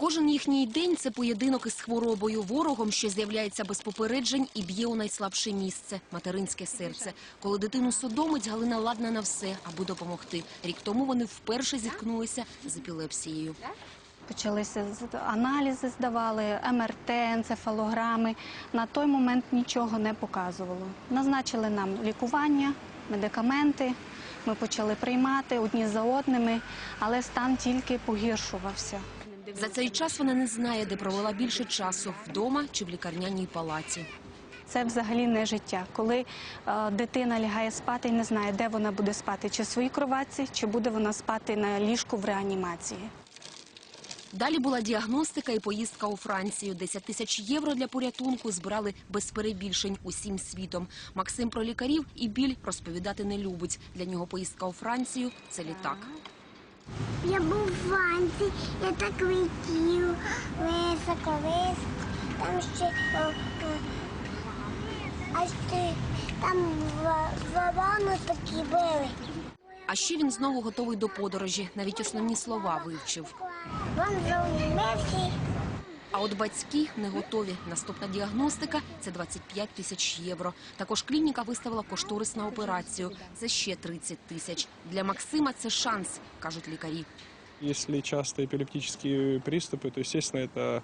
Кожен їхній день це поєдинок із хворобою, ворогом, що з'являється без попереджень і б'є у найслабше місце материнське серце. Коли дитину судомить, Галина ладна на все, аби допомогти. Рік тому вони вперше зіткнулися з епілепсією. Почалися аналізи, здавали, МРТ, енцефалограми. На той момент нічого не показувало. Назначили нам лікування, медикаменти. Ми почали приймати одні за одними, але стан тільки погіршувався. За цей час вона не знає, де провела більше часу – вдома чи в лікарняній палаті. Це взагалі не життя. Коли е, дитина лягає спати і не знає, де вона буде спати, чи в своїй кроватці, чи буде вона спати на ліжку в реанімації. Далі була діагностика і поїздка у Францію. 10 тисяч євро для порятунку збирали без перебільшень усім світом. Максим про лікарів і біль розповідати не любить. Для нього поїздка у Францію – це літак. Я був в ванці, я так летів високо, високо. Там ще а ще там ворону такі били. А ще він знову готовий до подорожі. Навіть основні слова вивчив. Вон Месі А от батьки не готові. Наступна діагностика – це 25 тисяч євро. Також клініка виставила кошторис на операцію. Це ще 30 тисяч. Для Максима це шанс, кажуть лікарі. Если часто епилептические приступы, то, естественно, это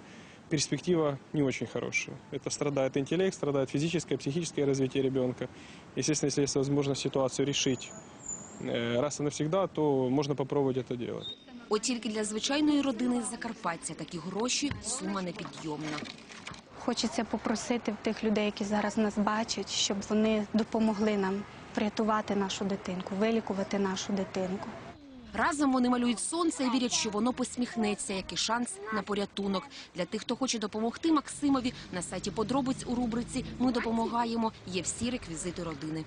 перспектива не очень хорошая. Это страдает интеллект, страдает физическое, психическое развитие ребенка. Естественно, если есть возможность ситуацию решить э, раз и навсегда, то можно попробовать это делать. От тільки для звичайної родини з Закарпаття такі гроші – сума непідйомна. Хочеться попросити тих людей, які зараз нас бачать, щоб вони допомогли нам врятувати нашу дитинку, вилікувати нашу дитинку. Разом вони малюють сонце і вірять, що воно посміхнеться, як і шанс на порятунок. Для тих, хто хоче допомогти Максимові, на сайті подробиць у рубриці «Ми допомагаємо» є всі реквізити родини.